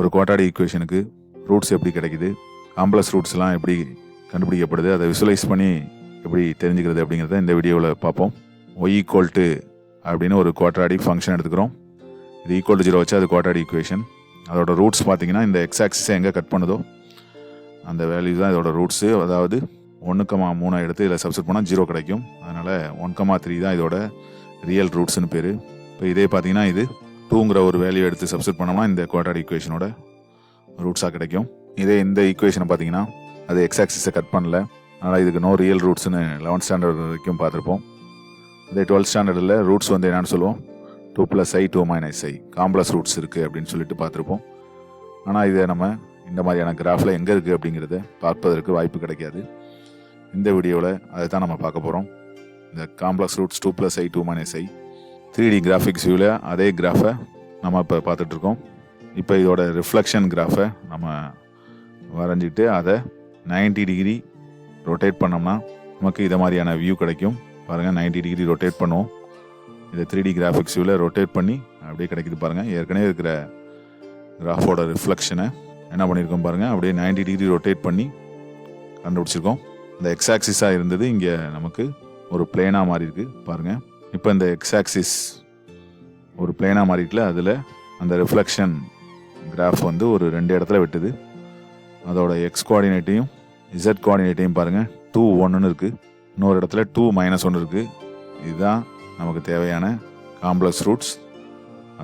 ஒரு குவாட்டாடி ஈக்குவேஷனுக்கு ரூட்ஸ் எப்படி கிடைக்குது? காம்ப்ளெக்ஸ் ரூட்ஸ்லாம் எப்படி கண்டுபிடிக்கப்படுது? அதை விசுவலைஸ் பண்ணி எப்படி தெரிஞ்சுக்கிறது அப்படிங்கிறத இந்த வீடியோவில் பார்ப்போம். ஒய் ஈக்குவல் டு அப்படின்னு ஒரு குவாட்ராடிக் ஃபங்க்ஷன் எடுத்துக்கிறோம். இது ஈக்குவல் டு ஜீரோ வச்சு அது குவாட்ராடி ஈக்குவேஷன் அதோட ரூட்ஸ் பார்த்தீங்கன்னா இந்த எக்ஸ் ஆக்சிஸை எங்கே கட் பண்ணுதோ அந்த வேல்யூ தான் இதோட ரூட்ஸு அதாவது ஒன்று கமா மூணை எடுத்து இதில் சப்ஸ்ட் பண்ணால் ஜீரோ கிடைக்கும். அதனால் ஒன் கமா த்ரீ தான் இதோட ரியல் ரூட்ஸ்னு பேர். இப்போ இதே பார்த்தீங்கன்னா இது டூங்கிற ஒரு வேல்யூ எடுத்து சப்ஸ்ட் பண்ணோம்னா இந்த குவாட்ராடிக் ஈக்குவேஷனோட ரூட்ஸாக கிடைக்கும். இதே இந்த ஈக்குவேஷனை பார்த்தீங்கன்னா அது எக்ஸ் ஆக்சிஸை கட் பண்ணல. அதனால் இதுக்கு நோ ரியல் ரூட்ஸ்னு லெவன்த் ஸ்டாண்டர்ட் வரைக்கும் பார்த்துருப்போம் அதே டுவெல்த் ஸ்டாண்டர்டில் ரூட்ஸ் வந்து என்னென்னு சொல்லுவோம்? Two plus i two minus i complex roots இருக்குது அப்படின்னு சொல்லிட்டு பார்த்துருப்போம் ஆனால் இதை நம்ம இந்த மாதிரியான கிராஃபில் எங்கே இருக்குது அப்படிங்கிறத பார்ப்பதற்கு வாய்ப்பு கிடைக்காது. இந்த வீடியோவில் அதை தான் நம்ம பார்க்க போகிறோம் இந்த complex roots two plus i two minus i three D graphics வியூவில் அதே கிராஃபை நம்ம இப்போ பார்த்துட்ருக்கோம். இப்போ இதோட ரிஃப்ளெக்ஷன் கிராஃபை நம்ம வரைஞ்சிட்டு அதை 90 டிகிரி ரொட்டேட் பண்ணோம்னா நமக்கு இதை மாதிரியான வியூ கிடைக்கும். பாருங்கள் 90 டிகிரி ரொட்டேட் பண்ணுவோம். இதை த்ரீ டி கிராஃபிக்ஸ் வியூவில் ரொட்டேட் பண்ணி அப்படியே கிடைக்குது பாருங்கள் ஏற்கனவே இருக்கிற கிராஃபோட ரிஃப்ளெக்ஷனை என்ன பண்ணியிருக்கோம் பாருங்கள் அப்படியே 90 டிகிரி ரொட்டேட் பண்ணி கண்டுபிடிச்சிருக்கோம். இந்த எக்ஸாக்சிஸாக இருந்தது இங்கே நமக்கு ஒரு பிளேனாக மாறி இருக்குது பாருங்கள் இப்போ இந்த எக்ஸ் ஆக்சிஸ் ஒரு பிளேனாக மாறிட்டில் அதில் அந்த ரிஃப்ளெக்ஷன் கிராஃப் வந்து ஒரு ரெண்டு இடத்துல வெட்டுது. அதோட எக்ஸ் கோஆர்டினேட்டையும் இசட் கோஆர்டினேட்டையும் பாருங்கள் டூ ஒன்றுன்னு இருக்குது இன்னொரு இடத்துல டூ மைனஸ் ஒன்று இருக்குது இதுதான் நமக்கு தேவையான காம்ப்ளெக்ஸ் ரூட்ஸ்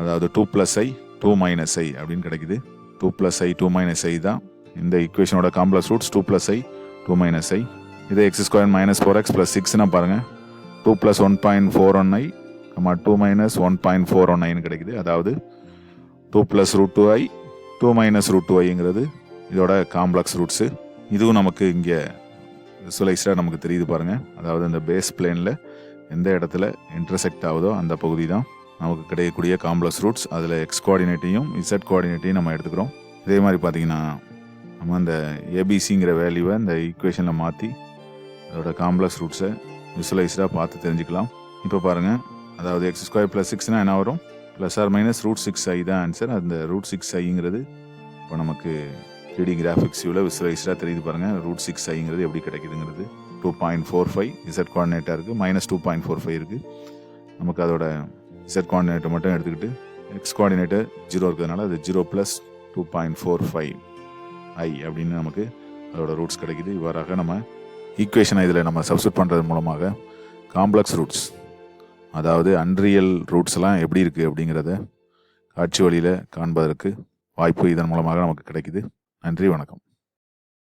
அதாவது two plus i two minus i அப்படின்னு கிடைக்குது. Two plus i two minus i தான் இந்த ஈக்குவேஷனோட complex roots two plus i two minus i இது x square minus four x plus சிக்ஸ்னா பாருங்கள் two plus one point four one i நம்ம two minus one point four one ஐன்னு கிடைக்குது. அதாவது two plus root two i two minus root two ஐங்கிறது இதோட complex roots இதுவும் நமக்கு இங்கே விசுவலைஸ்டாக நமக்கு தெரியுது பாருங்கள் அதாவது இந்த பேஸ் பிளேனில் எந்த இடத்துல இன்டர்செக்ட் ஆகுதோ அந்த பகுதி தான் நமக்கு கிடைக்கக்கூடிய காம்ப்ளெக்ஸ் ரூட்ஸ் அதில் எக்ஸ் கோஆர்டினேட்டையும் இசட் கோஆர்டினேட்டையும் நம்ம எடுத்துக்கிறோம். இதே மாதிரி பார்த்தீங்கன்னா நம்ம அந்த ஏபிசிங்கிற வேல்யூவை இந்த ஈக்குவேஷனில் மாற்றி அதோட காம்ப்ளெக்ஸ் ரூட்ஸை விசுவலைஸ்டாக பார்த்து தெரிஞ்சுக்கலாம். இப்போ பாருங்கள் அதாவது எக்ஸ் ஸ்கொயர் ப்ளஸ் சிக்ஸ்னால் என்ன வரும்? Plus or minus root six i தான் ஆன்சர் அந்த ரூட் சிக்ஸ் ஐங்கிறது இப்போ நமக்கு த்ரீடி கிராஃபிக்ஸ் வியூவில் விசுவலைஸ்டாக தெரியுது பாருங்கள் ரூட் சிக்ஸ் ஐங்கிறது எப்படி கிடைக்குதுங்கிறது. Two point four five z கோஆர்டினேட்டாக இருக்குது minus two point four five இருக்குது நமக்கு அதோட இசட் கோஆர்டினேட்டை மட்டும் எடுத்துக்கிட்டு எக்ஸ் கோஆர்டினேட்டர் ஜீரோ இருக்கிறதுனால அது zero plus two point four five i அப்படின்னு நமக்கு அதோட ரூட்ஸ் கிடைக்குது. இவ்வாறாக நம்ம ஈக்குவேஷனை இதில் நம்ம சப்ஸ்டியூட் பண்ணுறது மூலமாக காம்ப்ளெக்ஸ் ரூட்ஸ் அதாவது அன்ரியல் ரூட்ஸ்லாம் எப்படி இருக்குது அப்படிங்கிறத காட்சி வழியில் காண்பதற்கு வாய்ப்பு இதன் மூலமாக நமக்கு கிடைக்குது. நன்றி வணக்கம்.